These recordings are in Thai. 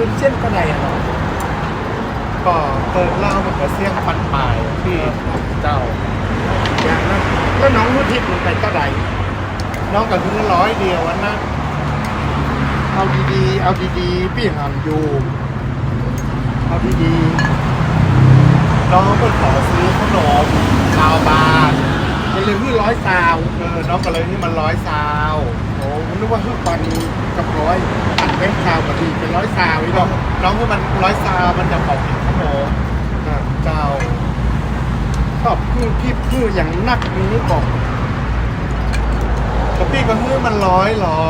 คืนเช่นก็ไหนอะเนาะก็เปิดเหล่ามันก็เสี่ยงปันปลายพี่เจ้าอย่างนั้นแล้วน้องนุทิพย์มันไปก็ไหนน้องก็คือร้อยเดียวอันนะเอาดีๆเอาดีๆพี่หามอยู่เอาดีน้องก็ขอซื้อขนมชาวบาทๆอย่าลืมที่ร้อยซาวเออน้องก็เลยนี่มันร้อยซาวโอ้ผมนึ กว่าฮึ่ปันกับร้อยอัดแบงค์ซาวกับดีเป็นร้อยซาวอีกน้แล้อวงน้องคือมันร้อยซาวมันจะขอผิดขนมอะเจ้าชอบพืชพี่พืชอย่างนักนี้บอกแต่พี่ก็คือมันร้อยหรอ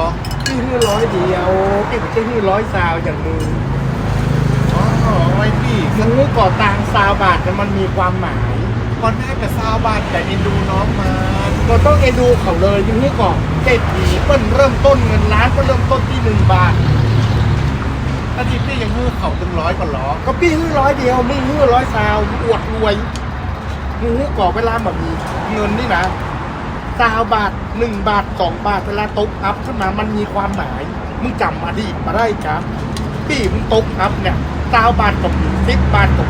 พี่ฮื้อร้อยเดียวพี่ไม่ใช่ฮื้อร้อยซาวอย่างมึงอ๋อไว้พี่มึงฮื้อก่อตางซาวบาทเนี่ยมันมีความหมายก่อนแม่กับซาวบาทแต่เอ็นดูน้องมา เราต้องเอดูเขาเลยมึงฮื้ก่อนเศรษฐีเปิ้ลเริ่มต้นเงินล้านก็เริ่มต้นที่หนึ่งบาทถ้าที่พี่ยังฮือเขาถึงร้อยกว่าหรอก็พี่ฮื้อร้อยเดียวมึงฮื้อร้อยซาวอวดรวยมึงฮื้อก่อเวลาแบบมีเงินนี่นะซาวบาทหนึ่งบาทสองบาทเวลาตกอัพขึ้นมามันมีความหมายมึงจำอดีตมาได้ครับพี่มึงตกอัพเนี่ยซาวบาทกับสิบบาทกับ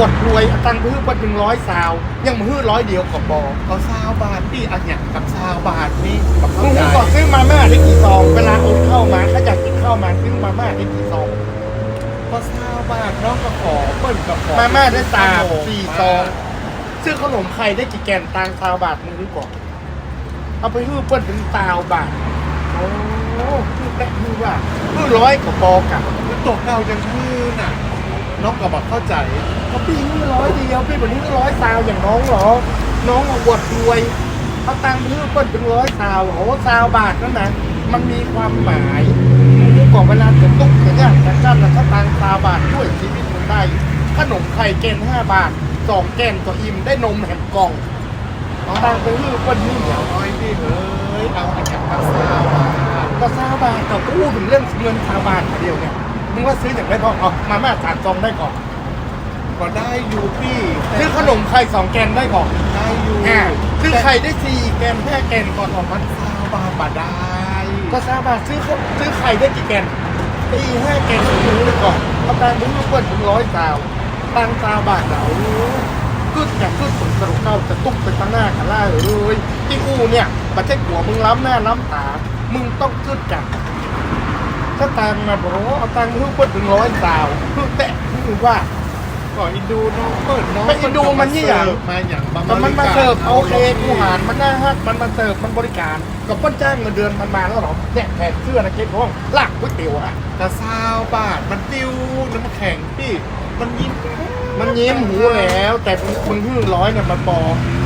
วดรวยอตังค์ฮื้อวันหนึ่งร้อยซาว ยังมาฮื้อร้อยเดียวกับบอกเขาซาวบาทพี่อันอย่างกับซาวบาทนี่มึงก่อนซื้อมาม่าได้กี่ซอง เวลาโอนเข้ามาถ้าอยากกินข้าวมาซื้อมาม่าได้กี่ซองก็ซาวบาทน้องก็ขอเปิ้ลกับขอมาม่าได้สามสี่ซองซื้อขนมไข่ได้กี่แกนตังซาวบาทมึงรู้ก่อนเอาไปฮื้อเปิ้ลถึงซาวบาทโอ้ฮื้อแปะฮื้อว่าฮื้อร้อยกับบอกัะคือตกเก่าจังฮือน่ะ น้องก็บอกเข้าใจเขาพี่ฮื้ร้อยเดียวพี่เหมือนฮื้ร้อยซาวอย่างน้องเหรอ น้องอวดรวยเขาตังค์ฮื้อเปิ้ลถึงร้อยซาวโอ้ซาวบาทนั่นนะมันมีความหมายมึงรู้ก่อนเวลาจะตุ๊กอย่างเงี้ยแต่กั้นแล้วถ้าตังค์ซาวบาทช่วยชีวิตมึงได้ขนมไข่แกนห้าบาทสองแกนก็อิ่มได้นมแหมกล่องตังค์ไปฮื้อเปิ้ลฮื้อเหนียวน้อยพี่เฮ้ยเอาอันอย่างกับซาวบาทก็ซาวบาทก็พูดถึงเรื่องเงินซาวบาทเดียวเนี่ย มึงว่าซื้ออย่างไรพอเอามาม่าสามซองได้ก่อนก็ได้อยู่พี่ซื้อขนมไข่สองแกนได้ก่อนได้อยู่อ่าซื้อไข่ได้สี่แกนห้าแกนก่อนออกมาซาวบาทมาได้ ก็ซาวบาทซื้อข้าวซื้อไข่ได้กี่แกนตีห้าแกนซื้อเลยก่อนเอาตังค์มึงลูกเปิ้ลถึงร้อยซาวตังค์ซาวบาทเหนากึดอย่างกึดผลสรุปเข้าจะตุ๊กไปข้างหน้ากันล่าเลยที่กูเนี่ยประเทศหัวมึงล้ำหน้าล้ำตามึงต้องกึดกัน ถ้าตังค์มาบอกว่าเอาตังค์มึงลูกเปิ้ลถึงร้อยซาวคือแตะคือว่าก่อนอินดูน้องเปิดน้องไปอินดูมันนี่อย่างมาอย่างบางแต่มันมาเสิร์ฟโอเคกูหารมันน่าฮักมันมาเสิร์ฟมันบริการกับป้นจ้างเงินเดือนมันมาแล้วเหรอเนี่ยแขกเสื้อนะเค้กห้องลากก๋วยเตี๋ยวอะแต่ซาวบาทมันติ้วน้ำแข็งพี่มันยิ้มมันยิ้มหูแล้ว แต่มึงมึงหื้อร้อยเนี่ยมันบอ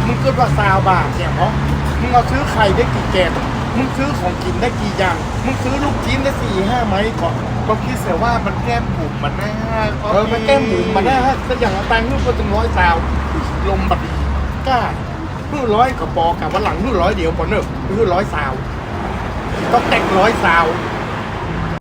มึงคิดว่าซาวบาทเนี่ยเพราะมึงเอาซื้อไข่ได้กี่แกน มึงซื้อของกินได้กี่อย่าง มึงซื้อลูกชิ้นได้สี่ห้าไม้ก่อนก็คิดเสียว่ามันแก้มบุ๋มมันน่าเออมันแก้มบุ๋มันนะฮะก็อย่างตังค์นู่นก็จะร้อยสาวลมบัดดีกล้านู่นร้อยกับปอกกับวันหลังนู่นร้อยเดียวปอนเนอะหื้อร้อยสาวต้องแต่งร้อยสาว